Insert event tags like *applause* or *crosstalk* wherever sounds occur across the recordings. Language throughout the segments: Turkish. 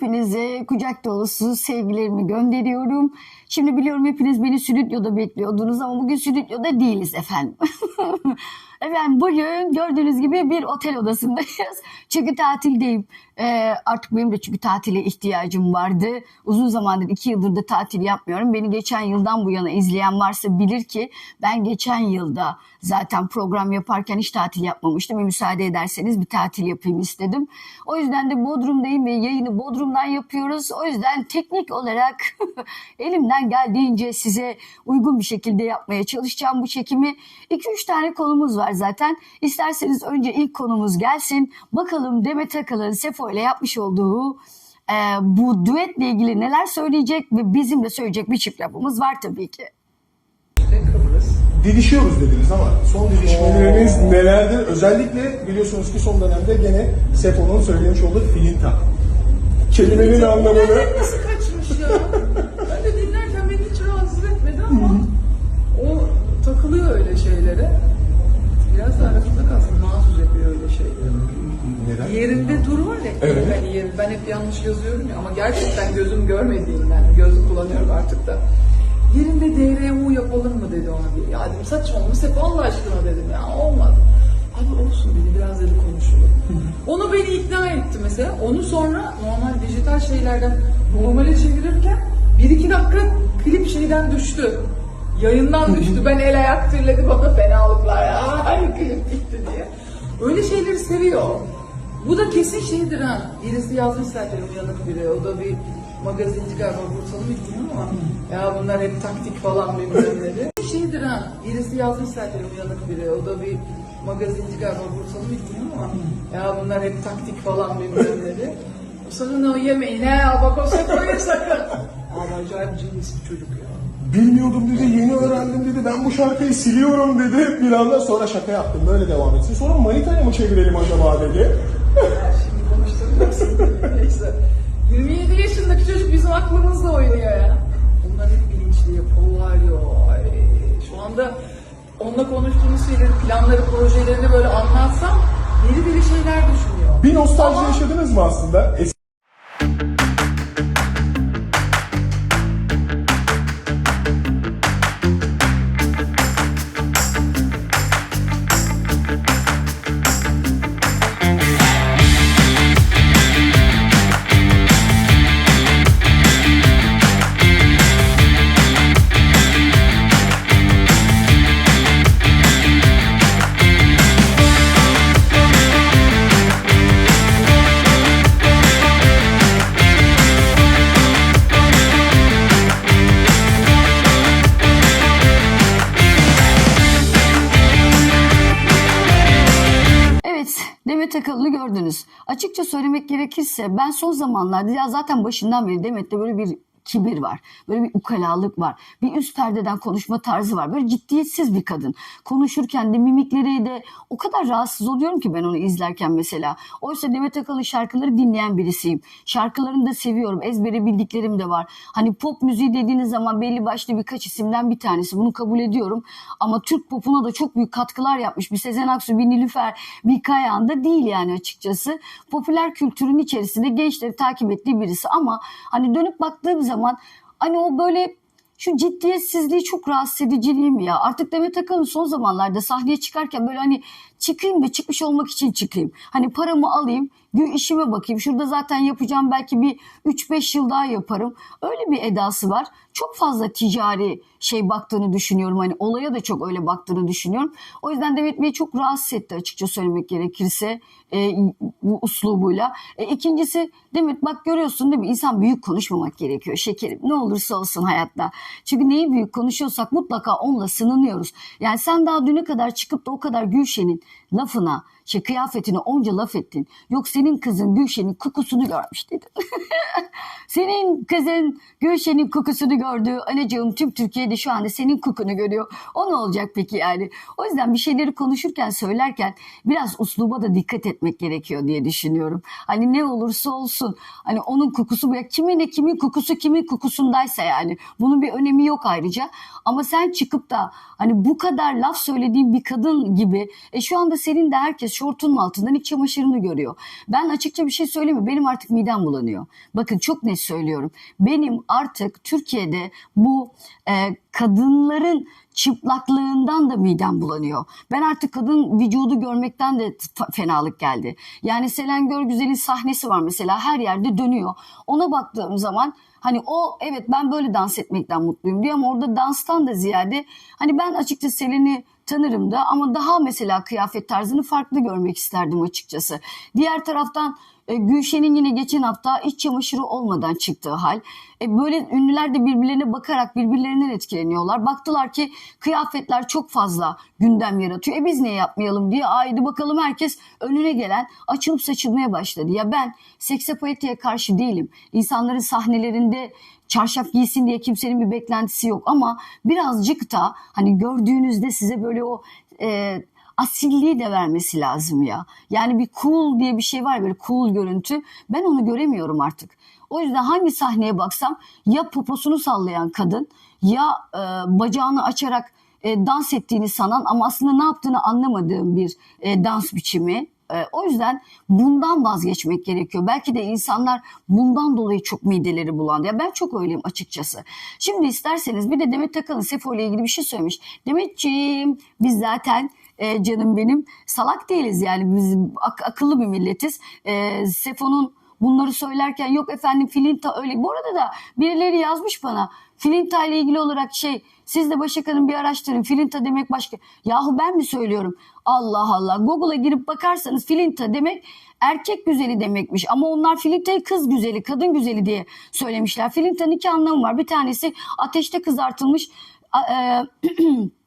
Hepinize kucak dolusu sevgilerimi gönderiyorum. Şimdi biliyorum hepiniz beni stüdyoda bekliyordunuz ama bugün stüdyoda değiliz efendim. *laughs* efendim bugün gördüğünüz gibi bir otel odasındayız. *laughs* Çünkü tatildeyim. Ee, artık benim de çünkü tatile ihtiyacım vardı. Uzun zamandır iki yıldır da tatil yapmıyorum. Beni geçen yıldan bu yana izleyen varsa bilir ki ben geçen yılda zaten program yaparken hiç tatil yapmamıştım. Ve müsaade ederseniz bir tatil yapayım istedim. O yüzden de Bodrum'dayım ve yayını Bodrum'dan yapıyoruz. O yüzden teknik olarak *laughs* elimden geldiğince size uygun bir şekilde yapmaya çalışacağım bu çekimi. 2-3 tane konumuz var zaten. İsterseniz önce ilk konumuz gelsin. Bakalım Demet Akalın Sefo ile yapmış olduğu e, bu düetle ilgili neler söyleyecek ve bizim de söyleyecek bir çift lafımız var tabii ki. Didişiyoruz dediniz ama son didişmeleriniz nelerdir? Özellikle biliyorsunuz ki son dönemde gene Sefo'nun söylemiş olduğu filinta. Kelimenin anlamını nasıl kaçmış ya? Ben de dinlerken beni hiç rahatsız etmedi ama o takılıyor öyle Yerinde dur var ya. Evet. Ben, yer- ben hep yanlış yazıyorum ya ama gerçekten gözüm görmediğinden gözlük kullanıyorum artık da. Yerinde DRU yapalım mı dedi ona bir. Ya dedim saçmalama hep Allah aşkına dedim ya olmadı. Abi olsun dedi biraz dedi konuşulur. Onu beni ikna etti mesela. Onu sonra normal dijital şeylerden normale çevirirken bir iki dakika klip şeyden düştü. Yayından düştü. Ben el ayak tırladı bana fenalıklar ya. Ay klip gitti diye. Öyle şeyleri seviyor. Bu da kesin şeydir ha. Birisi yazmış zaten uyanık biri. O da bir magazinci galiba Bursalı mı bilmiyorum ama ya bunlar hep taktik falan bilmem dedi. Şeydir ha. Birisi yazmış zaten uyanık biri. O da bir magazinci galiba Bursalı mı bilmiyorum ama ya bunlar hep taktik falan bilmem dedi. Sakın o yemeyin he bak o sakın sakın. Ama acayip cins bir çocuk ya. Bilmiyordum dedi, yeni öğrendim dedi, ben bu şarkıyı siliyorum dedi. Bir anda sonra şaka yaptım, böyle devam etsin. Sonra manitaya mı çevirelim acaba dedi. Ya şimdi konuşturacaksın. Neyse. 27 yaşındaki çocuk bizim aklımızla oynuyor ya. Bunlar hep bilinçli, Polario. Ay, şu anda onunla konuştuğumuz şeyleri, planları, projelerini böyle anlatsam deli deli şeyler düşünüyor. Bir nostalji Ama- yaşadınız mı aslında? Es- gördünüz. Açıkça söylemek gerekirse ben son zamanlarda ya zaten başından beri Demet'te böyle bir kibir var. Böyle bir ukalalık var. Bir üst perdeden konuşma tarzı var. Böyle ciddiyetsiz bir kadın. Konuşurken de mimikleri de o kadar rahatsız oluyorum ki ben onu izlerken mesela. Oysa Demet Akalın şarkıları dinleyen birisiyim. Şarkılarını da seviyorum. Ezbere bildiklerim de var. Hani pop müziği dediğiniz zaman belli başlı birkaç isimden bir tanesi. Bunu kabul ediyorum. Ama Türk popuna da çok büyük katkılar yapmış. Bir Sezen Aksu, bir Nilüfer, bir Kayahan da değil yani açıkçası. Popüler kültürün içerisinde gençleri takip ettiği birisi ama hani dönüp baktığım zaman hani o böyle şu ciddiyetsizliği çok rahatsız edici ya? Artık Demet Akalın son zamanlarda sahneye çıkarken böyle hani çıkayım da çıkmış olmak için çıkayım. Hani paramı alayım, işime bakayım. Şurada zaten yapacağım belki bir 3-5 yıl daha yaparım. Öyle bir edası var. Çok fazla ticari şey baktığını düşünüyorum. Hani olaya da çok öyle baktığını düşünüyorum. O yüzden Demet Bey çok rahatsız etti açıkça söylemek gerekirse e, bu uslubuyla. E, ikincisi Demet bak görüyorsun değil mi? İnsan büyük konuşmamak gerekiyor şekerim. Ne olursa olsun hayatta. Çünkü neyi büyük konuşuyorsak mutlaka onunla sınanıyoruz. Yani sen daha düne kadar çıkıp da o kadar Gülşen'in 乐府呢，şey kıyafetine onca laf ettin. Yok senin kızın Gülşen'in kokusunu görmüş dedin. *laughs* senin kızın Gülşen'in kokusunu gördü. Anacığım tüm Türkiye'de şu anda senin kokunu görüyor. O ne olacak peki yani? O yüzden bir şeyleri konuşurken söylerken biraz usluba da dikkat etmek gerekiyor diye düşünüyorum. Hani ne olursa olsun hani onun kokusu ya kimin ne kimin kokusu kimin kokusundaysa yani bunun bir önemi yok ayrıca. Ama sen çıkıp da hani bu kadar laf söylediğin bir kadın gibi e şu anda senin de herkes şortunun altından iç çamaşırını görüyor. Ben açıkça bir şey söyleyeyim mi? Benim artık midem bulanıyor. Bakın çok net söylüyorum. Benim artık Türkiye'de bu e, kadınların çıplaklığından da midem bulanıyor. Ben artık kadın vücudu görmekten de fenalık geldi. Yani Selen Görgüzel'in sahnesi var mesela her yerde dönüyor. Ona baktığım zaman Hani o evet ben böyle dans etmekten mutluyum diyor ama orada danstan da ziyade hani ben açıkçası Selen'i tanırım da ama daha mesela kıyafet tarzını farklı görmek isterdim açıkçası. Diğer taraftan e, Gülşen'in yine geçen hafta iç çamaşırı olmadan çıktığı hal. E, böyle ünlüler de birbirlerine bakarak birbirlerinden etkileniyorlar. Baktılar ki kıyafetler çok fazla gündem yaratıyor. E biz niye yapmayalım diye aydı bakalım herkes önüne gelen açılıp saçılmaya başladı. Ya ben seksapaliteye karşı değilim. İnsanların sahnelerinde çarşaf giysin diye kimsenin bir beklentisi yok ama birazcık da hani gördüğünüzde size böyle o e, asilliği de vermesi lazım ya. Yani bir cool diye bir şey var böyle cool görüntü. Ben onu göremiyorum artık. O yüzden hangi sahneye baksam ya poposunu sallayan kadın ya e, bacağını açarak e, dans ettiğini sanan ama aslında ne yaptığını anlamadığım bir e, dans biçimi. E, o yüzden bundan vazgeçmek gerekiyor. Belki de insanlar bundan dolayı çok mideleri bulandı. Ya ben çok öyleyim açıkçası. Şimdi isterseniz bir de Demet Akalın Sefo ile ilgili bir şey söylemiş. Demetciğim biz zaten e, canım benim salak değiliz yani biz ak- akıllı bir milletiz. E, Sefo'nun bunları söylerken yok efendim Filinta öyle. Bu arada da birileri yazmış bana Filinta ile ilgili olarak şey siz de Başakan'ın bir araştırın. Filinta demek başka. Yahu ben mi söylüyorum? Allah Allah. Google'a girip bakarsanız Filinta demek erkek güzeli demekmiş. Ama onlar Filinta'yı kız güzeli, kadın güzeli diye söylemişler. Filinta'nın iki anlamı var. Bir tanesi ateşte kızartılmış e, *clears throat*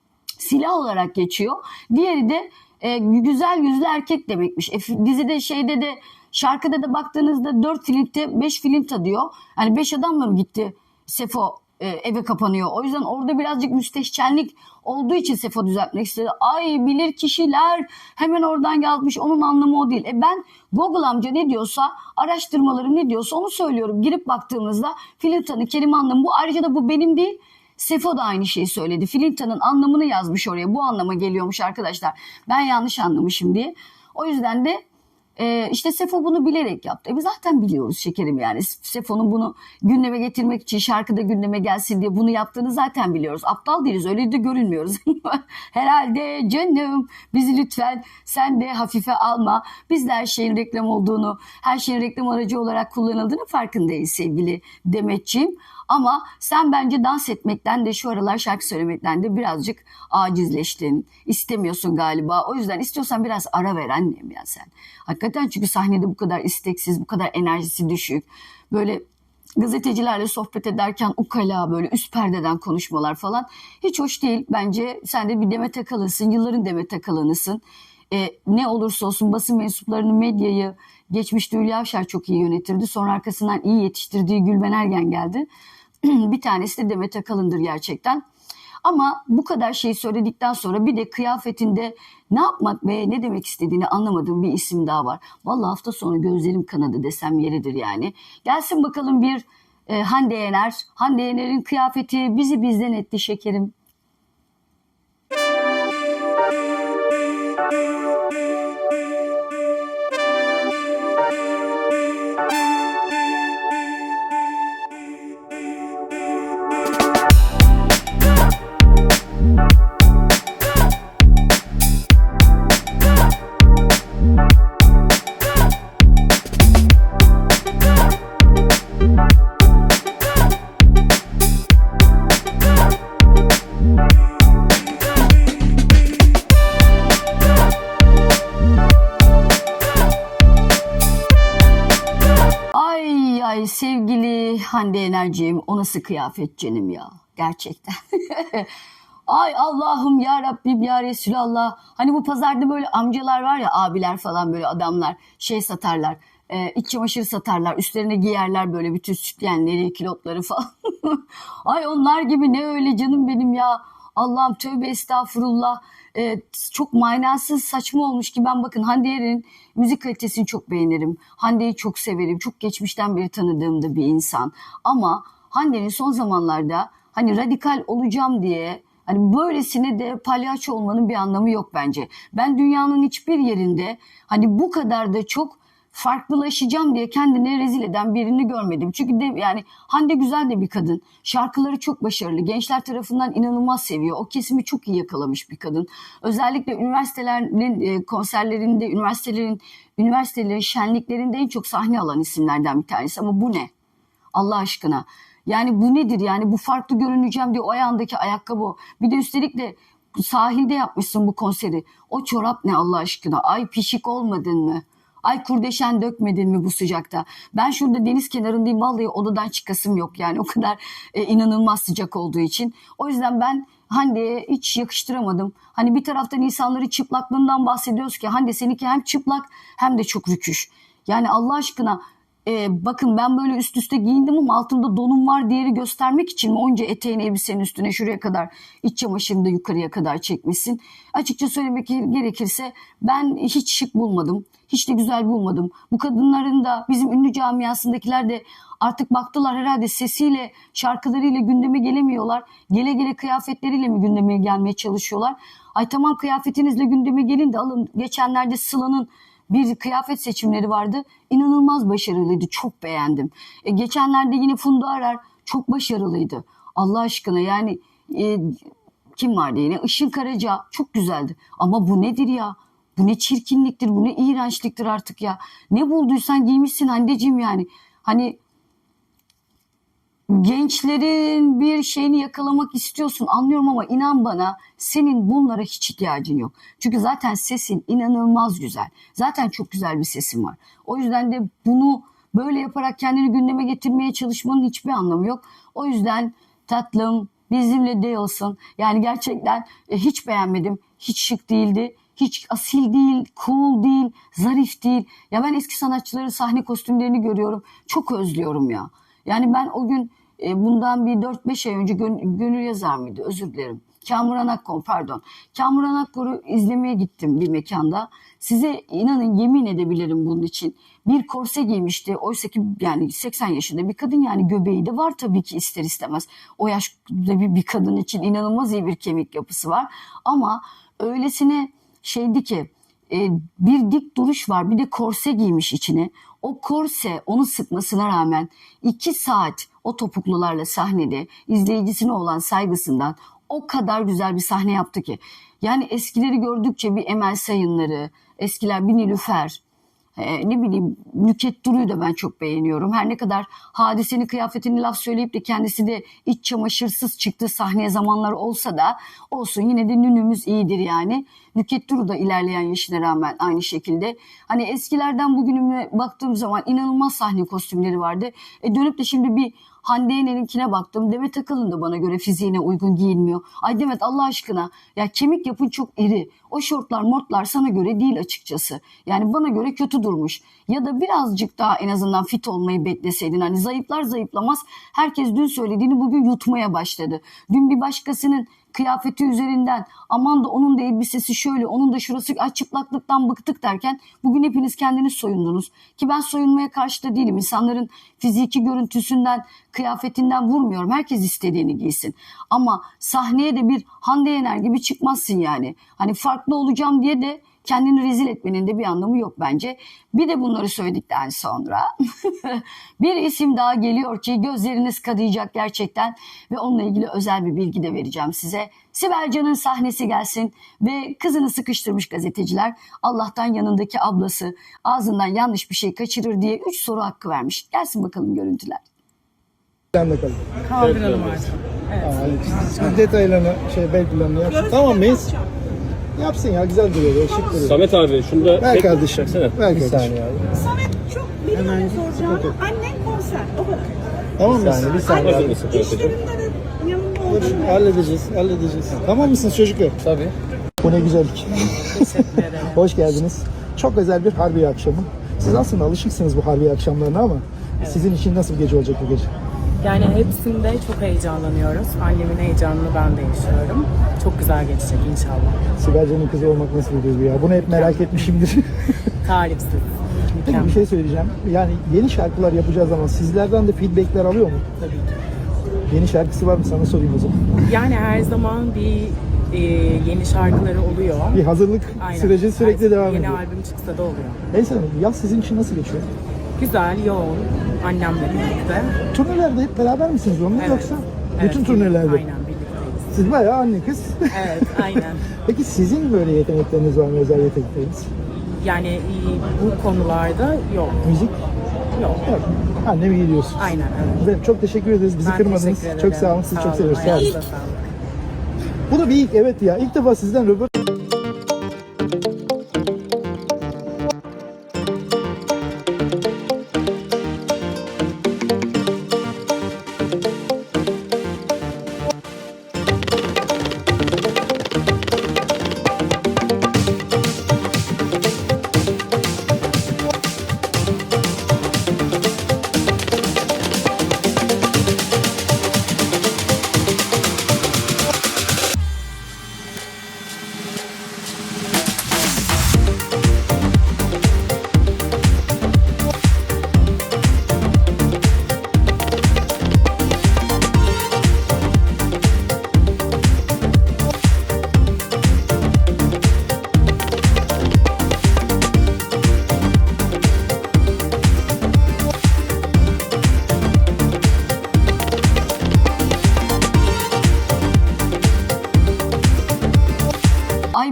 silah olarak geçiyor. Diğeri de e, güzel yüzlü erkek demekmiş. E, dizide şeyde de şarkıda da baktığınızda 4 filinta 5 filinta diyor. Hani 5 adamla mı gitti Sefo e, eve kapanıyor. O yüzden orada birazcık müstehcenlik olduğu için Sefo düzeltmek istedi. Ay bilir kişiler hemen oradan yazmış. Onun anlamı o değil. E ben Google amca ne diyorsa araştırmaları ne diyorsa onu söylüyorum. Girip baktığımızda filintanın kelime anlamı bu. Ayrıca da bu benim değil. Sefo da aynı şeyi söyledi. Filinta'nın anlamını yazmış oraya. Bu anlama geliyormuş arkadaşlar. Ben yanlış anlamışım diye. O yüzden de e, işte Sefo bunu bilerek yaptı. E zaten biliyoruz şekerim yani. Sefo'nun bunu gündeme getirmek için şarkıda gündeme gelsin diye bunu yaptığını zaten biliyoruz. Aptal değiliz öyle de görünmüyoruz. *laughs* Herhalde canım bizi lütfen sen de hafife alma. Biz de her şeyin reklam olduğunu, her şeyin reklam aracı olarak kullanıldığını farkındayız sevgili Demetciğim. Ama sen bence dans etmekten de şu aralar şarkı söylemekten de birazcık acizleştin. İstemiyorsun galiba. O yüzden istiyorsan biraz ara ver annem ya sen. Hakikaten çünkü sahnede bu kadar isteksiz, bu kadar enerjisi düşük. Böyle gazetecilerle sohbet ederken ukala böyle üst perdeden konuşmalar falan hiç hoş değil. Bence sen de bir Demet Akalın'sın. Yılların Demet Akalın'ısın. E, ne olursa olsun basın mensuplarının medyayı geçmişte Hülya Avşar çok iyi yönetirdi. Sonra arkasından iyi yetiştirdiği Gülben Ergen geldi. *clears throat* bir tanesi de Demet Akalın'dır gerçekten. Ama bu kadar şeyi söyledikten sonra bir de kıyafetinde ne yapmak ve ne demek istediğini anlamadığım bir isim daha var. Vallahi hafta sonu gözlerim kanadı desem yeridir yani. Gelsin bakalım bir e, Hande Yener. Hande Yener'in kıyafeti bizi bizden etti şekerim. Nasıl kıyafet canım ya gerçekten. *laughs* ay Allah'ım ya Rabbim ya Resulallah. Hani bu pazarda böyle amcalar var ya abiler falan böyle adamlar şey satarlar. e, iç çamaşırı satarlar. Üstlerine giyerler böyle bütün sütyenleri, kilotları falan. *laughs* Ay onlar gibi ne öyle canım benim ya. Allah'ım tövbe estağfurullah. E, çok manasız saçma olmuş ki ben bakın Hande Yener'in müzik kalitesini çok beğenirim. Hande'yi çok severim. Çok geçmişten beri tanıdığım da bir insan. Ama Hande'nin son zamanlarda hani radikal olacağım diye Hani böylesine de palyaço olmanın bir anlamı yok bence. Ben dünyanın hiçbir yerinde hani bu kadar da çok farklılaşacağım diye kendini rezil eden birini görmedim. Çünkü de yani Hande güzel de bir kadın. Şarkıları çok başarılı. Gençler tarafından inanılmaz seviyor. O kesimi çok iyi yakalamış bir kadın. Özellikle üniversitelerin e, konserlerinde, üniversitelerin üniversitelerin şenliklerinde en çok sahne alan isimlerden bir tanesi. Ama bu ne? Allah aşkına. Yani bu nedir yani bu farklı görüneceğim diye o ayağındaki ayakkabı. Bir de üstelik de sahilde yapmışsın bu konseri. O çorap ne Allah aşkına? Ay pişik olmadın mı? Ay kurdeşen dökmedin mi bu sıcakta? Ben şurada deniz kenarındayım vallahi odadan çıkasım yok yani o kadar e, inanılmaz sıcak olduğu için. O yüzden ben Hande'ye hiç yakıştıramadım. Hani bir taraftan insanları çıplaklığından bahsediyoruz ki Hande seninki hem çıplak hem de çok rüküş. Yani Allah aşkına e, bakın ben böyle üst üste giyindim ama altımda donum var diğeri göstermek için mi onca eteğin elbisenin üstüne şuraya kadar iç çamaşırını da yukarıya kadar çekmişsin. Açıkça söylemek gerekirse ben hiç şık bulmadım. Hiç de güzel bulmadım. Bu kadınların da bizim ünlü camiasındakiler de artık baktılar herhalde sesiyle şarkılarıyla gündeme gelemiyorlar. Gele gele kıyafetleriyle mi gündeme gelmeye çalışıyorlar? Ay tamam kıyafetinizle gündeme gelin de alın. Geçenlerde Sıla'nın bir kıyafet seçimleri vardı. İnanılmaz başarılıydı. Çok beğendim. E, geçenlerde yine Funda Arar çok başarılıydı. Allah aşkına yani e, kim vardı yine? Işın Karaca çok güzeldi. Ama bu nedir ya? Bu ne çirkinliktir, bu ne iğrençliktir artık ya. Ne bulduysan giymişsin anneciğim yani. Hani gençlerin bir şeyini yakalamak istiyorsun anlıyorum ama inan bana senin bunlara hiç ihtiyacın yok. Çünkü zaten sesin inanılmaz güzel. Zaten çok güzel bir sesin var. O yüzden de bunu böyle yaparak kendini gündeme getirmeye çalışmanın hiçbir anlamı yok. O yüzden tatlım bizimle değilsin. Yani gerçekten e, hiç beğenmedim. Hiç şık değildi. Hiç asil değil, cool değil, zarif değil. Ya ben eski sanatçıların sahne kostümlerini görüyorum. Çok özlüyorum ya. Yani ben o gün bundan bir 4-5 ay önce Gön- Gönül Yazar mıydı? Özür dilerim. Kamuran Akkor pardon. Kamuran Akkor'u izlemeye gittim bir mekanda. Size inanın yemin edebilirim bunun için. Bir korse giymişti. Oysa ki yani 80 yaşında bir kadın yani göbeği de var tabii ki ister istemez. O yaşta bir, bir kadın için inanılmaz iyi bir kemik yapısı var. Ama öylesine şeydi ki e, bir dik duruş var bir de korse giymiş içine. O korse onu sıkmasına rağmen iki saat o topuklularla sahnede izleyicisine olan saygısından o kadar güzel bir sahne yaptı ki. Yani eskileri gördükçe bir Emel Sayınları, eskiler bir Nilüfer, e, ne bileyim Nüket Duru'yu da ben çok beğeniyorum. Her ne kadar hadisenin kıyafetini laf söyleyip de kendisi de iç çamaşırsız çıktığı sahneye zamanlar olsa da olsun yine de nünümüz iyidir yani. Nüket Duru da ilerleyen yaşına rağmen aynı şekilde. Hani eskilerden bugünüme baktığım zaman inanılmaz sahne kostümleri vardı. E dönüp de şimdi bir Hande Yener'inkine baktım. Demet Akalın da bana göre fiziğine uygun giyinmiyor. Ay Demet Allah aşkına ya kemik yapın çok iri. O şortlar mortlar sana göre değil açıkçası. Yani bana göre kötü durmuş. Ya da birazcık daha en azından fit olmayı bekleseydin. Hani zayıflar zayıflamaz. Herkes dün söylediğini bugün yutmaya başladı. Dün bir başkasının kıyafeti üzerinden aman da onun da elbisesi şöyle onun da şurası ay çıplaklıktan bıktık derken bugün hepiniz kendiniz soyundunuz. Ki ben soyunmaya karşı da değilim. İnsanların fiziki görüntüsünden kıyafetinden vurmuyorum. Herkes istediğini giysin. Ama sahneye de bir Hande Yener gibi çıkmazsın yani. Hani farklı olacağım diye de kendini rezil etmenin de bir anlamı yok bence. Bir de bunları söyledikten sonra *laughs* bir isim daha geliyor ki gözleriniz kadayacak gerçekten ve onunla ilgili özel bir bilgi de vereceğim size. Sibel Can'ın sahnesi gelsin ve kızını sıkıştırmış gazeteciler Allah'tan yanındaki ablası ağzından yanlış bir şey kaçırır diye 3 soru hakkı vermiş. Gelsin bakalım görüntüler. Sen de kalın. Kaldıralım artık. Biz detaylarını, şey bel planını yapsın. Tamam mıyız? Yapsın ya güzel duruyor, böyle, şık duruyor. Samet abi şunu da Ver tek- kardeşim. çeksene. Ver kardeşim. Samet çok bilmiyorum soracağını. Annen konser. O kadar. Tamam mısın? Bir saniye. Hazır mısın? İşlerinde de yanında olduğunu. Halledeceğiz, halledeceğiz. Tamam mısınız çocuklar? Tabii. Bu ne güzellik. *laughs* Hoş geldiniz. Çok özel bir harbi akşamı. Siz aslında alışıksınız bu harbi akşamlarına ama sizin için nasıl bir gece olacak bu gece? Yani hepsinde çok heyecanlanıyoruz. Annemin heyecanını ben de yaşıyorum. Çok güzel geçecek inşallah. Sibel Can'ın kızı olmak nasıl bir duygu ya? Bunu hep merak etmişimdir. *laughs* Tarifsiz. Peki bir şey söyleyeceğim. Yani yeni şarkılar yapacağız ama sizlerden de feedbackler alıyor mu? Tabii ki. Yeni şarkısı var mı sana sorayım o zaman. Yani her zaman bir e, yeni şarkıları oluyor. Bir hazırlık Aynen. süreci sürekli Her- devam Yeni ediyor. albüm çıksa da oluyor. Neyse yaz sizin için nasıl geçiyor? Güzel, yoğun. Annemle birlikte. Turnelerde hep beraber misiniz onunla Evet. yoksa? Evet, Bütün turnelerde. Aynen birlikteyiz. Siz bayağı anne kız. Evet, aynen. *laughs* Peki sizin böyle yetenekleriniz var mı? Özel yetenekleriniz? Yani e, bu konularda yok. Müzik? Yok. Yok. Annemi gidiyorsun. Aynen evet. Efendim, çok teşekkür ederiz. Bizi Ben kırmadınız. teşekkür ederim. Çok sağ olun. Sizi çok seviyoruz. Sağ olun. ayağınıza sağlık. Bu da bir ilk evet ya. İlk defa sizden röportaj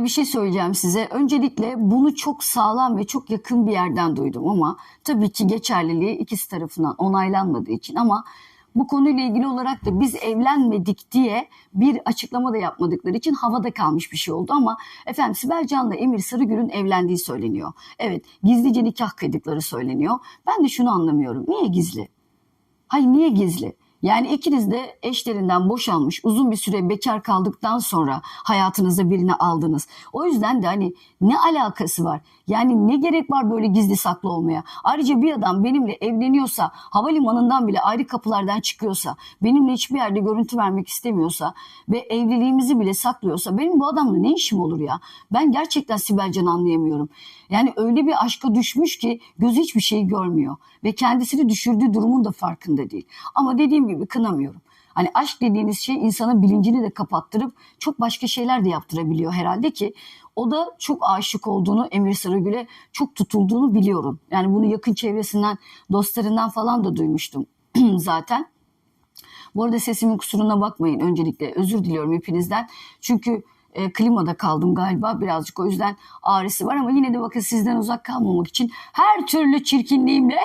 bir şey söyleyeceğim size. Öncelikle bunu çok sağlam ve çok yakın bir yerden duydum ama tabii ki geçerliliği ikisi tarafından onaylanmadığı için ama bu konuyla ilgili olarak da biz evlenmedik diye bir açıklama da yapmadıkları için havada kalmış bir şey oldu ama efendim Sibel Can'la Emir Sarıgül'ün evlendiği söyleniyor. Evet gizlice nikah kıydıkları söyleniyor. Ben de şunu anlamıyorum. Niye gizli? Hayır niye gizli? Yani ikiniz de eşlerinden boşanmış uzun bir süre bekar kaldıktan sonra hayatınıza birini aldınız. O yüzden de hani ne alakası var? Yani ne gerek var böyle gizli saklı olmaya? Ayrıca bir adam benimle evleniyorsa, havalimanından bile ayrı kapılardan çıkıyorsa, benimle hiçbir yerde görüntü vermek istemiyorsa ve evliliğimizi bile saklıyorsa benim bu adamla ne işim olur ya? Ben gerçekten Sibel anlayamıyorum. Yani öyle bir aşka düşmüş ki gözü hiçbir şeyi görmüyor ve kendisini düşürdüğü durumun da farkında değil. Ama dediğim gibi kınamıyorum. Hani aşk dediğiniz şey insanın bilincini de kapattırıp çok başka şeyler de yaptırabiliyor herhalde ki o da çok aşık olduğunu Emir Sarıgül'e çok tutulduğunu biliyorum. Yani bunu yakın çevresinden dostlarından falan da duymuştum *clears throat* zaten. Bu arada sesimin kusuruna bakmayın öncelikle. Özür diliyorum hepinizden. Çünkü e, klimada kaldım galiba birazcık o yüzden ağrısı var ama yine de bakın sizden uzak kalmamak için her türlü çirkinliğimle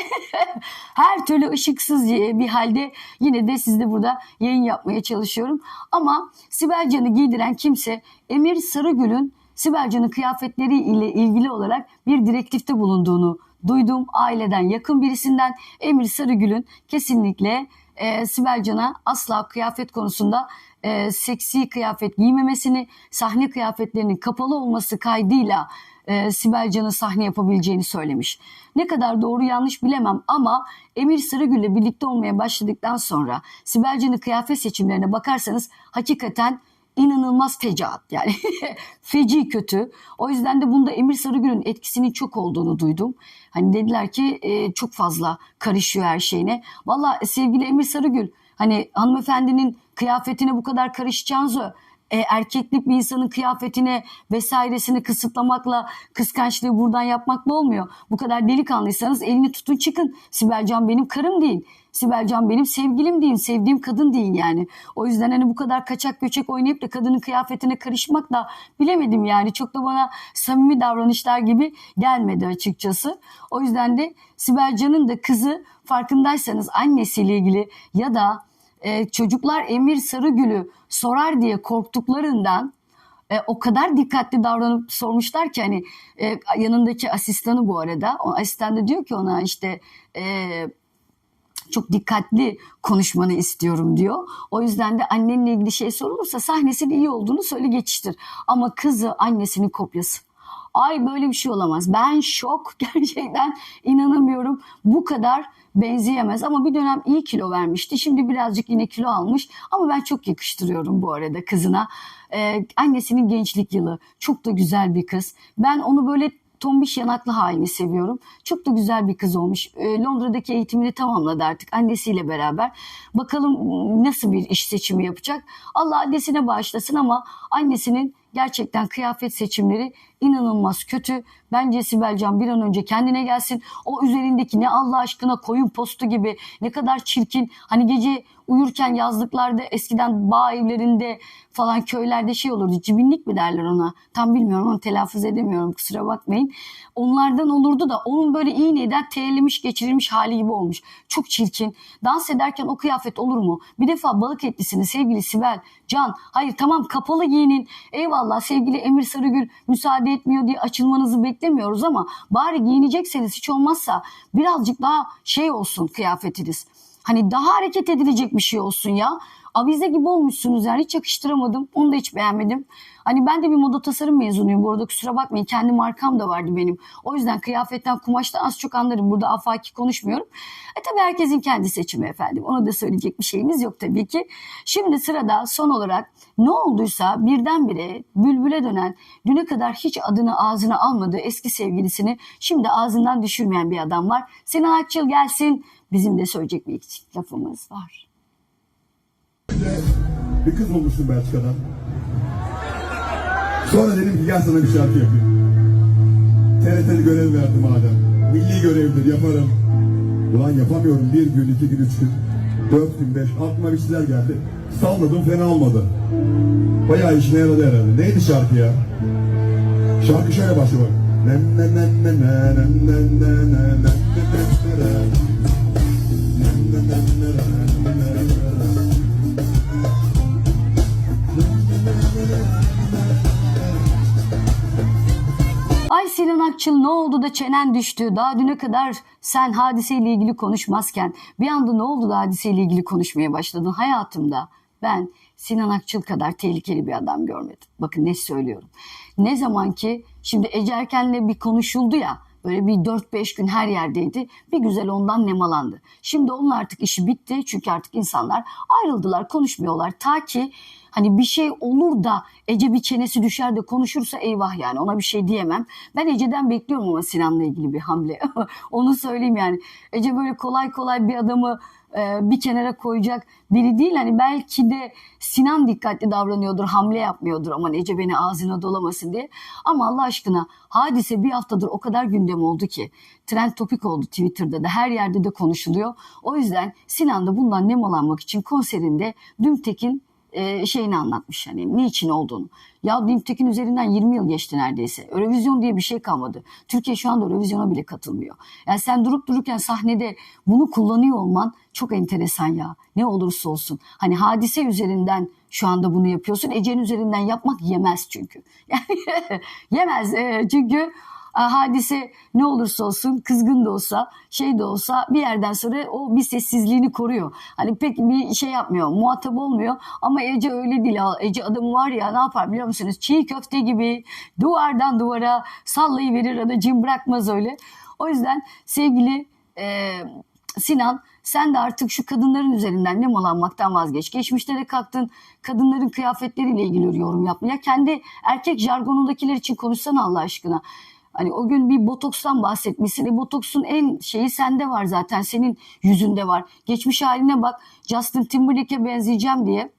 *laughs* her türlü ışıksız bir halde yine de sizde burada yayın yapmaya çalışıyorum. Ama Sibel Can'ı giydiren kimse Emir Sarıgül'ün Sibel Can'ın kıyafetleri ile ilgili olarak bir direktifte bulunduğunu duydum. Aileden yakın birisinden Emir Sarıgül'ün kesinlikle e, Sibel Can'a asla kıyafet konusunda e, seksi kıyafet giymemesini, sahne kıyafetlerinin kapalı olması kaydıyla e, Sibel Can'ın sahne yapabileceğini söylemiş. Ne kadar doğru yanlış bilemem ama Emir Sarıgül'le birlikte olmaya başladıktan sonra Sibel Can'ın kıyafet seçimlerine bakarsanız hakikaten inanılmaz fecaat yani *laughs* feci kötü. O yüzden de bunda Emir Sarıgül'ün etkisinin çok olduğunu duydum. Hani dediler ki e, çok fazla karışıyor her şeyine. Valla sevgili Emir Sarıgül hani hanımefendinin kıyafetine bu kadar karışacağınızı e, erkeklik bir insanın kıyafetine vesairesini kısıtlamakla kıskançlığı buradan yapmakla olmuyor. Bu kadar delikanlıysanız elini tutun çıkın. Sibel Can benim karım değil. Sibel Can benim sevgilim değil, sevdiğim kadın değil yani. O yüzden hani bu kadar kaçak göçek oynayıp da kadının kıyafetine karışmak da bilemedim yani. Çok da bana samimi davranışlar gibi gelmedi açıkçası. O yüzden de Sibel Can'ın da kızı farkındaysanız annesiyle ilgili ya da e, çocuklar Emir Sarıgül'ü sorar diye korktuklarından e, o kadar dikkatli davranıp sormuşlar ki hani e, yanındaki asistanı bu arada o asistan da diyor ki ona işte e, çok dikkatli konuşmanı istiyorum diyor. O yüzden de annenle ilgili şey sorulursa sahnesinin iyi olduğunu söyle geçiştir. Ama kızı annesinin kopyası. Ay böyle bir şey olamaz. Ben şok *laughs* gerçekten inanamıyorum. Bu kadar benzeyemez ama bir dönem iyi kilo vermişti. Şimdi birazcık yine kilo almış ama ben çok yakıştırıyorum bu arada kızına. Ee, annesinin gençlik yılı çok da güzel bir kız. Ben onu böyle tombiş yanaklı halini seviyorum. Çok da güzel bir kız olmuş. Ee, Londra'daki eğitimini tamamladı artık annesiyle beraber. Bakalım nasıl bir iş seçimi yapacak. Allah annesine bağışlasın ama annesinin gerçekten kıyafet seçimleri inanılmaz kötü. Bence Sibel Can bir an önce kendine gelsin. O üzerindeki ne Allah aşkına koyun postu gibi ne kadar çirkin. Hani gece uyurken yazlıklarda eskiden bağ evlerinde falan köylerde şey olurdu. Cibinlik mi derler ona? Tam bilmiyorum ama telaffuz edemiyorum kusura bakmayın. Onlardan olurdu da onun böyle iğneden terlemiş geçirilmiş hali gibi olmuş. Çok çirkin. Dans ederken o kıyafet olur mu? Bir defa balık etlisini sevgili Sibel Can hayır tamam kapalı giyinin. Eyvallah sevgili Emir Sarıgül müsaade etmiyor diye açılmanızı beklemiyoruz ama bari giyinecekseniz hiç olmazsa birazcık daha şey olsun kıyafetiniz. Hani daha hareket edilecek bir şey olsun ya. Avize gibi olmuşsunuz yani hiç yakıştıramadım. Onu da hiç beğenmedim. Hani ben de bir moda tasarım mezunuyum bu arada kusura bakmayın. Kendi markam da vardı benim. O yüzden kıyafetten kumaştan az çok anlarım. Burada afaki konuşmuyorum. E tabii herkesin kendi seçimi efendim. Ona da söyleyecek bir şeyimiz yok tabii ki. Şimdi sırada son olarak ne olduysa birdenbire bülbüle dönen düne kadar hiç adını ağzına almadığı eski sevgilisini şimdi ağzından düşürmeyen bir adam var. Sinan Akçıl gelsin. Bizim de söyleyecek bir iki lafımız var. Bir kız bulmuştum Belçika'dan. Sonra dedim ki gel sana bir şarkı yapayım. TRT'de görev verdi madem. Milli görevdir yaparım. Ulan yapamıyorum bir gün, iki gün, üç gün. Dört gün, beş. Aklıma bir şeyler geldi. Salladım fena olmadı. Bayağı işine yaradı herhalde. Neydi şarkı ya? Şarkı şöyle başlıyor bak. Nem nem nem nem nem nem nem nem nem Sinan Akçıl ne oldu da çenen düştü? Daha düne kadar sen hadiseyle ilgili konuşmazken bir anda ne oldu da hadiseyle ilgili konuşmaya başladın? Hayatımda ben Sinan Akçıl kadar tehlikeli bir adam görmedim. Bakın ne söylüyorum. Ne zaman ki şimdi Ece Erken'le bir konuşuldu ya böyle bir 4-5 gün her yerdeydi. Bir güzel ondan nemalandı. Şimdi onun artık işi bitti. Çünkü artık insanlar ayrıldılar, konuşmuyorlar. Ta ki hani bir şey olur da Ece bir çenesi düşer de konuşursa eyvah yani ona bir şey diyemem. Ben Ece'den bekliyorum ama Sinan'la ilgili bir hamle. *laughs* Onu söyleyeyim yani. Ece böyle kolay kolay bir adamı e, bir kenara koyacak biri değil. Hani belki de Sinan dikkatli davranıyordur, hamle yapmıyordur aman Ece beni ağzına dolamasın diye. Ama Allah aşkına hadise bir haftadır o kadar gündem oldu ki. Trend topik oldu Twitter'da da her yerde de konuşuluyor. O yüzden Sinan da bundan nemalanmak için konserinde Dümtekin e, şeyini anlatmış hani niçin olduğunu. Ya Dümtekin üzerinden 20 yıl geçti neredeyse. Eurovision diye bir şey kalmadı. Türkiye şu anda Eurovision'a bile katılmıyor. Yani sen durup dururken sahnede bunu kullanıyor olman çok enteresan ya. Ne olursa olsun. Hani hadise üzerinden şu anda bunu yapıyorsun. Ece'nin üzerinden yapmak yemez çünkü. *laughs* Yani yemez e, çünkü hadise ne olursa olsun kızgın da olsa şey de olsa bir yerden sonra o bir sessizliğini koruyor. Hani pek bir şey yapmıyor muhatap olmuyor ama Ece öyle değil. Ece adamı var ya ne yapar biliyor musunuz? Çiğ köfte gibi duvardan duvara sallayıverir adacığım bırakmaz öyle. O yüzden sevgili e, Sinan sen de artık şu kadınların üzerinden nemalanmaktan vazgeç. Geçmişte de kalktın kadınların kıyafetleriyle ilgili yorum yapmaya. Kendi erkek jargonundakiler için konuşsana Allah aşkına. Hani o gün bir botokstan bahsetmişsin. E, botoksun en şeyi sende var zaten. Senin yüzünde var. Geçmiş haline bak. Justin Timberlake'e benzeyeceğim diye.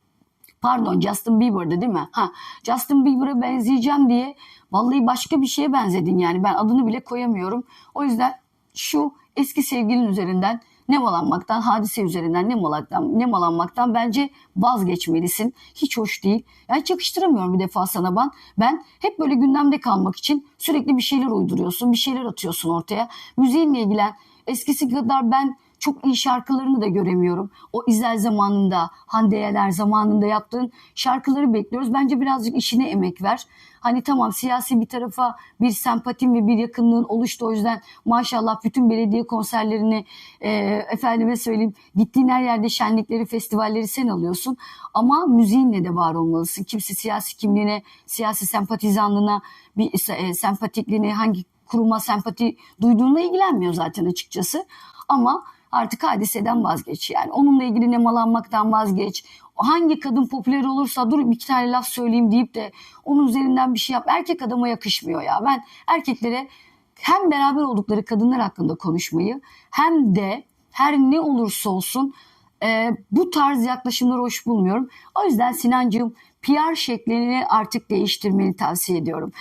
Pardon Justin Bieber'dı değil mi? Ha, Justin Bieber'a benzeyeceğim diye vallahi başka bir şeye benzedin yani. Ben adını bile koyamıyorum. O yüzden şu eski sevgilin üzerinden nemalanmaktan, hadise üzerinden nemalanmaktan, nemalanmaktan bence vazgeçmelisin. Hiç hoş değil. Yani hiç yakıştıramıyorum bir defa sana ben. Ben hep böyle gündemde kalmak için sürekli bir şeyler uyduruyorsun, bir şeyler atıyorsun ortaya. Müziğinle ilgilen. Eskisi kadar ben çok iyi şarkılarını da göremiyorum. O İzel zamanında, Hande Yener zamanında yaptığın şarkıları bekliyoruz. Bence birazcık işine emek ver. Hani tamam siyasi bir tarafa bir sempatin ve bir yakınlığın oluştu. O yüzden maşallah bütün belediye konserlerini e, efendime söyleyeyim gittiğin her yerde şenlikleri, festivalleri sen alıyorsun. Ama müziğinle de var olmalısın. Kimse siyasi kimliğine, siyasi sempatizanlığına, bir e, sempatikliğine, hangi kuruma sempati duyduğuna ilgilenmiyor zaten açıkçası. Ama artık hadiseden vazgeç yani. Onunla ilgili nemalanmaktan vazgeç. Hangi kadın popüler olursa dur bir iki tane laf söyleyeyim deyip de onun üzerinden bir şey yap. Erkek adama yakışmıyor ya. Ben erkeklere hem beraber oldukları kadınlar hakkında konuşmayı hem de her ne olursa olsun e, bu tarz yaklaşımları hoş bulmuyorum. O yüzden Sinancığım PR şeklini artık değiştirmeni tavsiye ediyorum.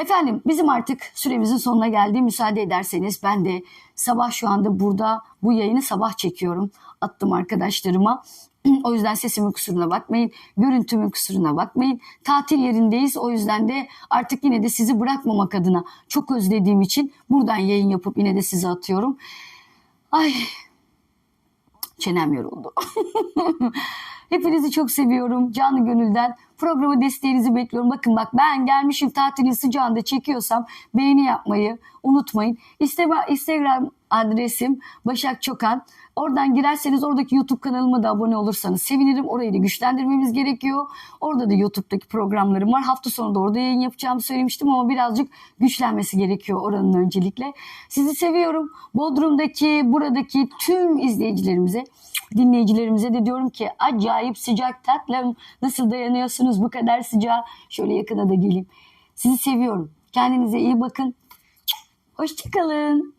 Efendim bizim artık süremizin sonuna geldi. Müsaade ederseniz ben de sabah şu anda burada bu yayını sabah çekiyorum. Attım arkadaşlarıma. *clears throat* O yüzden sesimin kusuruna bakmayın. Görüntümün kusuruna bakmayın. Tatil yerindeyiz. O yüzden de artık yine de sizi bırakmamak adına çok özlediğim için buradan yayın yapıp yine de size atıyorum. Ay çenem yoruldu. *laughs* Hepinizi çok seviyorum canı gönülden. Programa desteğinizi bekliyorum. Bakın bak ben gelmişim tatilin sıcağında çekiyorsam beğeni yapmayı unutmayın. Instagram adresim Başak Çokan. Oradan girerseniz oradaki YouTube kanalıma da abone olursanız sevinirim. Orayı da güçlendirmemiz gerekiyor. Orada da YouTube'daki programlarım var. Hafta sonu da orada yayın yapacağımı söylemiştim ama birazcık güçlenmesi gerekiyor oranın öncelikle. Sizi seviyorum. Bodrum'daki, buradaki tüm izleyicilerimize, dinleyicilerimize de diyorum ki acayip sıcak tatlım. Nasıl dayanıyorsunuz bu kadar sıcağa? Şöyle yakına da geleyim. Sizi seviyorum. Kendinize iyi bakın. Hoşçakalın.